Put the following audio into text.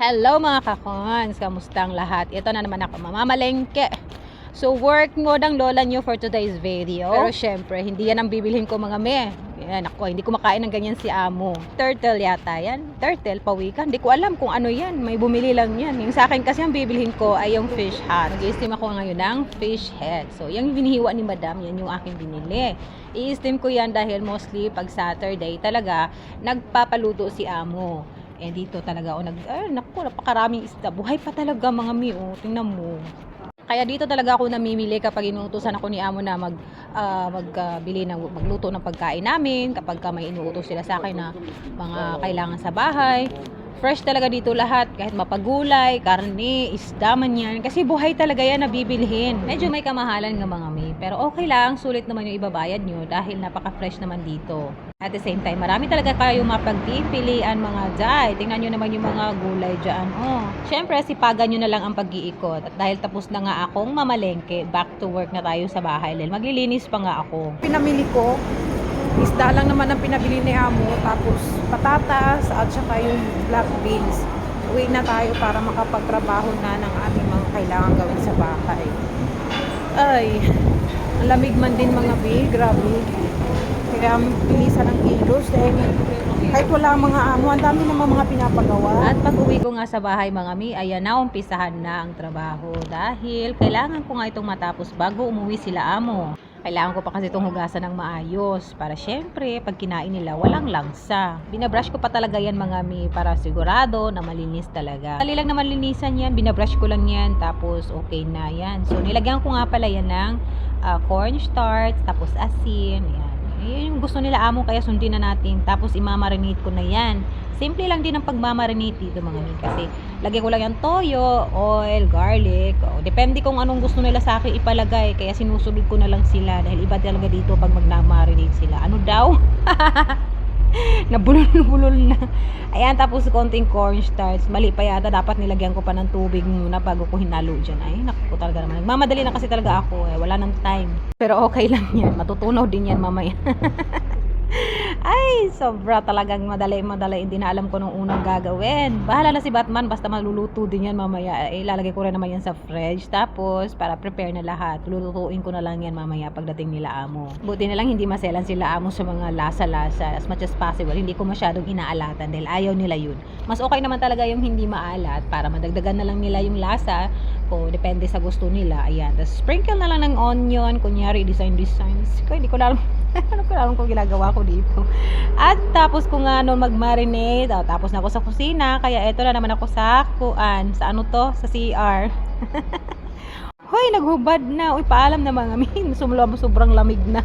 Hello mga kakons! Kamusta ang lahat? Ito na naman ako, mamamalengke. So work mode ang lola nyo for today's video. Pero syempre, hindi yan ang bibilhin ko mga me. Yan ako, hindi ko makain ng ganyan si amo. Turtle yata yan. Turtle, pawikan. Hindi ko alam kung ano yan. May bumili lang yan. Yung sa akin kasi ang bibilhin ko ay yung fish hat. Nag-i-steam ako ngayon ng fish head. So yung binihiwa ni madam, yan yung aking binili. I-steam ko yan dahil mostly pag Saturday talaga nagpapaluto si amo. Eh dito talaga ako nag, ay naku, napakaraming isda. Buhay pa talaga mga mi, oh. Tingnan mo. Kaya dito talaga ako namimili kapag inuutosan ako ni amo na mag ah, magbili ng magluto ng pagkain namin kapag ka may inuutos sila sa akin na mga kailangan sa bahay. Fresh talaga dito lahat, kahit mapagulay, karne, isda man yan. Kasi buhay talaga yan na bibilhin. Medyo may kamahalan ng mga may, pero okay lang, sulit naman yung ibabayad nyo dahil napaka-fresh naman dito. At the same time, marami talaga kayong mapagpipilian mga jay. Tingnan nyo naman yung mga gulay dyan. Oh. Siyempre, sipagan nyo na lang ang pag-iikot. At dahil tapos na nga akong mamalengke, back to work na tayo sa bahay. Dahil maglilinis pa nga ako. pinamili ko, isda lang naman ang pinabili ni Amo, tapos patatas at saka yung black beans. Uwi na tayo para makapagtrabaho na ng aming mga kailangan gawin sa bahay. Ay, ang lamig man din mga bi, grabe. Kaya bilisan ng kilos dahil kahit wala mga amo, ang dami naman mga pinapagawa. At pag uwi ko nga sa bahay mga mi, ayan na, umpisahan na ang trabaho. Dahil kailangan ko nga itong matapos bago umuwi sila amo. Kailangan ko pa kasi itong hugasan ng maayos para syempre pag kinain nila walang langsa. Binabrush ko pa talaga yan mga mi para sigurado na malinis talaga. Dali lang naman linisan yan, binabrush ko lang yan tapos okay na yan. So nilagyan ko nga pala yan ng ah, cornstarch tapos asin. Yan. Yun yung gusto nila amo kaya sundin na natin. Tapos imamarinate ko na yan. Simple lang din ang pagmamarinate dito mga mi. Kasi lagyan ko lang yung toyo, oil, garlic. O, depende kung anong gusto nila sa akin ipalagay. Kaya sinusunod ko na lang sila. Dahil iba talaga dito pag magnamarinate sila. Ano daw? Nabulol-bulol na. Ayan, tapos konting cornstarch. Mali pa yata. Dapat nilagyan ko pa ng tubig muna bago ko hinalo dyan. Ay, naku talaga naman. Nagmamadali na kasi talaga ako eh. Wala nang time. Pero okay lang yan. Matutunaw din yan mamaya. Ay, sobra talagang madali, madali. Hindi na alam ko nung unang gagawin. Bahala na si Batman, basta maluluto din yan mamaya. Eh, ilalagay ko rin naman yan sa fridge. Tapos, para prepare na lahat, lulutuin ko na lang yan mamaya pagdating nila amo. Buti na lang hindi maselan sila amo sa mga lasa-lasa. As much as possible, hindi ko masyadong inaalatan dahil ayaw nila yun. Mas okay naman talaga yung hindi maalat para madagdagan na lang nila yung lasa ko. Depende sa gusto nila. Ayan. Tapos, sprinkle na lang ng onion. Kunyari, design-designs. Ko, hindi ko alam ano ko alam kung ginagawa ko dito. At tapos ko nga no mag-marinate, oh, tapos na ako sa kusina, kaya eto na naman ako sa kuan, sa ano to, sa CR. Hoy, naghubad na. Uy, paalam na mga min. Sumula mo sobrang lamig na.